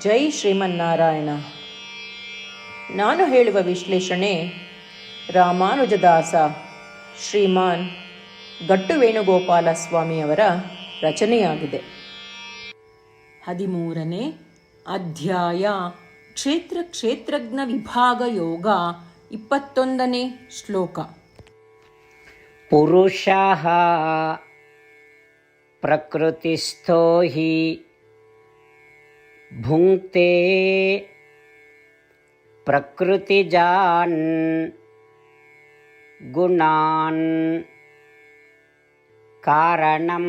ಜೈ ಶ್ರೀಮನ್ನಾರಾಯಣ. ನಾನು ಹೇಳುವ ವಿಶ್ಲೇಷಣೆ ರಾಮಾನುಜದಾಸ ಶ್ರೀಮಾನ್ ಗಟ್ಟು ವೇಣುಗೋಪಾಲ ಸ್ವಾಮಿಯವರ ರಚನೆಯಾಗಿದೆ. ಹದಿಮೂರನೇ ಅಧ್ಯಾಯ ಕ್ಷೇತ್ರ ಕ್ಷೇತ್ರಜ್ಞ ವಿಭಾಗ ಯೋಗ ಇಪ್ಪತ್ತೊಂದನೇ ಶ್ಲೋಕ. ಪುರುಷ ಪ್ರಕೃತಿಸ್ಥೋ ಹಿ भुङ्क्ते प्रकृतिजान् गुणान् कारणं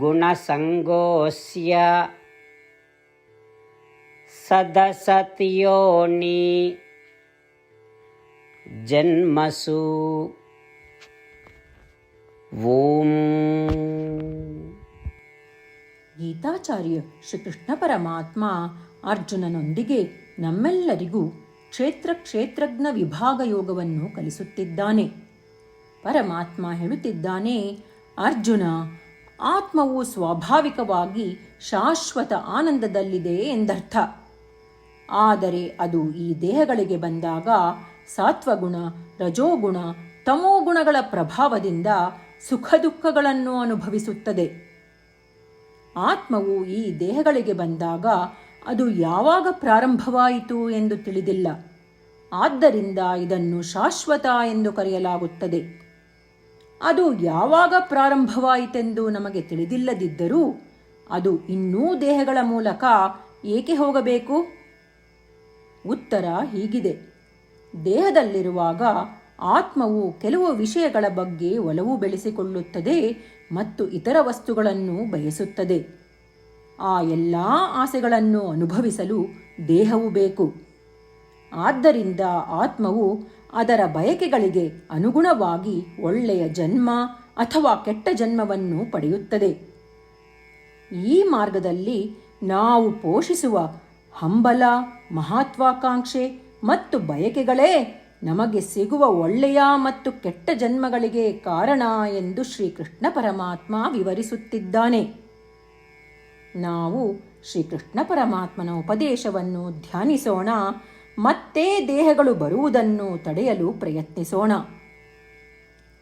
गुणसङ्गोऽस्य सदसत्योनि जन्मसु। ॐ ಗೀತಾಚಾರ್ಯ ಶ್ರೀಕೃಷ್ಣ ಪರಮಾತ್ಮ ಅರ್ಜುನನೊಂದಿಗೆ ನಮ್ಮೆಲ್ಲರಿಗೂ ಕ್ಷೇತ್ರ ಕ್ಷೇತ್ರಜ್ಞ ವಿಭಾಗ ಯೋಗವನ್ನು ಕಲಿಸುತ್ತಿದ್ದಾನೆ. ಪರಮಾತ್ಮ ಹೇಳುತ್ತಿದ್ದಾನೆ, ಅರ್ಜುನ, ಆತ್ಮವು ಸ್ವಾಭಾವಿಕವಾಗಿ ಶಾಶ್ವತ ಆನಂದದಲ್ಲಿದೆ ಎಂದರ್ಥ. ಆದರೆ ಅದು ಈ ದೇಹಗಳಿಗೆ ಬಂದಾಗ ಸಾತ್ವಗುಣ, ರಜೋಗುಣ, ತಮೋಗುಣಗಳ ಪ್ರಭಾವದಿಂದ ಸುಖ ದುಃಖಗಳನ್ನು ಅನುಭವಿಸುತ್ತದೆ. ಆತ್ಮವು ಈ ದೇಹಗಳಿಗೆ ಬಂದಾಗ ಅದು ಯಾವಾಗ ಪ್ರಾರಂಭವಾಯಿತು ಎಂದು ತಿಳಿದಿಲ್ಲ. ಆದ್ದರಿಂದ ಇದನ್ನು ಶಾಶ್ವತ ಎಂದು ಕರೆಯಲಾಗುತ್ತದೆ. ಅದು ಯಾವಾಗ ಪ್ರಾರಂಭವಾಯಿತೆಂದು ನಮಗೆ ತಿಳಿದಿಲ್ಲದಿದ್ದರೂ ಅದು ಇನ್ನೂ ದೇಹಗಳ ಮೂಲಕ ಏಕೆ ಹೋಗಬೇಕು? ಉತ್ತರ ಹೀಗಿದೆ. ದೇಹದಲ್ಲಿರುವಾಗ ಆತ್ಮವು ಕೆಲವು ವಿಷಯಗಳ ಬಗ್ಗೆ ಒಲವು ಬೆಳೆಸಿಕೊಳ್ಳುತ್ತದೆ ಮತ್ತು ಇತರ ವಸ್ತುಗಳನ್ನು ಬಯಸುತ್ತದೆ. ಆ ಎಲ್ಲ ಆಸೆಗಳನ್ನು ಅನುಭವಿಸಲು ದೇಹವು ಬೇಕು. ಆದ್ದರಿಂದ ಆತ್ಮವು ಅದರ ಬಯಕೆಗಳಿಗೆ ಅನುಗುಣವಾಗಿ ಒಳ್ಳೆಯ ಜನ್ಮ ಅಥವಾ ಕೆಟ್ಟ ಜನ್ಮವನ್ನು ಪಡೆಯುತ್ತದೆ. ಈ ಮಾರ್ಗದಲ್ಲಿ ನಾವು ಪೋಷಿಸುವ ಹಂಬಲ, ಮಹತ್ವಾಕಾಂಕ್ಷೆ ಮತ್ತು ಬಯಕೆಗಳೇ ನಮಗೆ ಸಿಗುವ ಒಳ್ಳೆಯ ಮತ್ತು ಕೆಟ್ಟ ಜನ್ಮಗಳಿಗೆ ಕಾರಣ ಎಂದು ಶ್ರೀಕೃಷ್ಣ ಪರಮಾತ್ಮ ವಿವರಿಸುತ್ತಿದ್ದಾನೆ. ನಾವು ಶ್ರೀಕೃಷ್ಣ ಪರಮಾತ್ಮನ ಉಪದೇಶವನ್ನು ಧ್ಯಾನಿಸೋಣ, ಮತ್ತೆ ದೇಹಗಳು ಬರುವುದನ್ನು ತಡೆಯಲು ಪ್ರಯತ್ನಿಸೋಣ.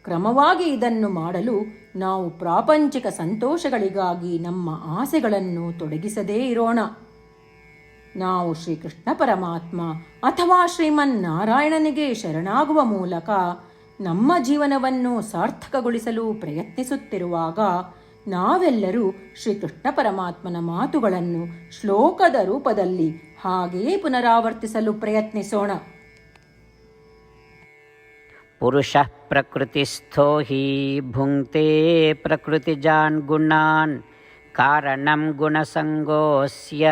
ಕ್ರಮವಾಗಿ ಇದನ್ನು ಮಾಡಲು ನಾವು ಪ್ರಾಪಂಚಿಕ ಸಂತೋಷಗಳಿಗಾಗಿ ನಮ್ಮ ಆಸೆಗಳನ್ನು ತೊಡಗಿಸದೇ ಇರೋಣ. ನಾವು ಶ್ರೀಕೃಷ್ಣ ಪರಮಾತ್ಮ ಅಥವಾ ಶ್ರೀಮನ್ನಾರಾಯಣನಿಗೆ ಶರಣಾಗುವ ಮೂಲಕ ನಮ್ಮ ಜೀವನವನ್ನು ಸಾರ್ಥಕಗೊಳಿಸಲು ಪ್ರಯತ್ನಿಸುತ್ತಿರುವಾಗ ನಾವೆಲ್ಲರೂ ಶ್ರೀಕೃಷ್ಣ ಪರಮಾತ್ಮನ ಮಾತುಗಳನ್ನು ಶ್ಲೋಕದ ರೂಪದಲ್ಲಿ ಹಾಗೆಯೇ ಪುನರಾವರ್ತಿಸಲು ಪ್ರಯತ್ನಿಸೋಣ. ಪುರುಷ ಪ್ರಕೃತಿಸ್ಥೋ ಹಿ ಭುಂಕ್ತೆ ಪ್ರಕೃತಿಜಾನ್ ಗುಣಾನ್ ಕಾರಣಂ ಗುಣಸಂಗೋಸ್ಯ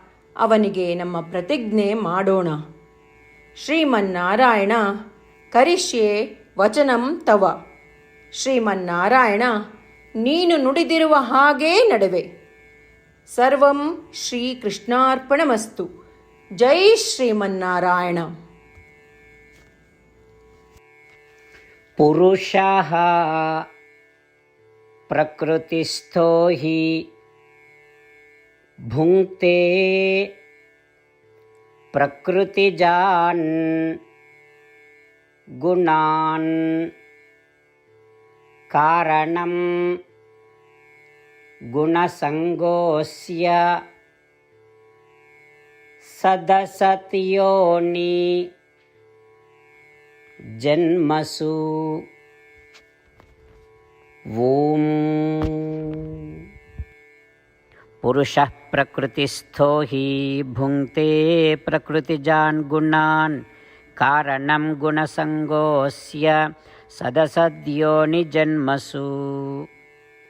ಅವನಿಗೆ ನಮ್ಮ ಪ್ರತಿಜ್ಞೆ ಮಾಡೋಣ. ಶ್ರೀಮನ್ನಾರಾಯಣ, ಕರಿಷ್ಯೆ ವಚನಂ ತವ. ಶ್ರೀಮನ್ನಾರಾಯಣ, ನೀನು ನುಡಿದಿರುವ ಹಾಗೇ ನಡುವೆ. ಸರ್ವಂ ಶ್ರೀಕೃಷ್ಣಾರ್ಪಣಮಸ್ತು. ಜೈ ಶ್ರೀಮನ್ನಾರಾಯಣ. ಪುರುಷ ಪ್ರಕೃತಿಸ್ಥೋ ಹಿ भुङ्क्ते प्रकृतिजान् गुणान् कारणं गुणसङ्गोऽस्य सदसत्योनि जन्मसु। ॐ पुरुषः प्रकृतिस्थो हि भुङ्क्ते प्रकृतिजान् गुणान् कारणं गुणसङ्गोऽस्य सदसद्योनिजन्मसु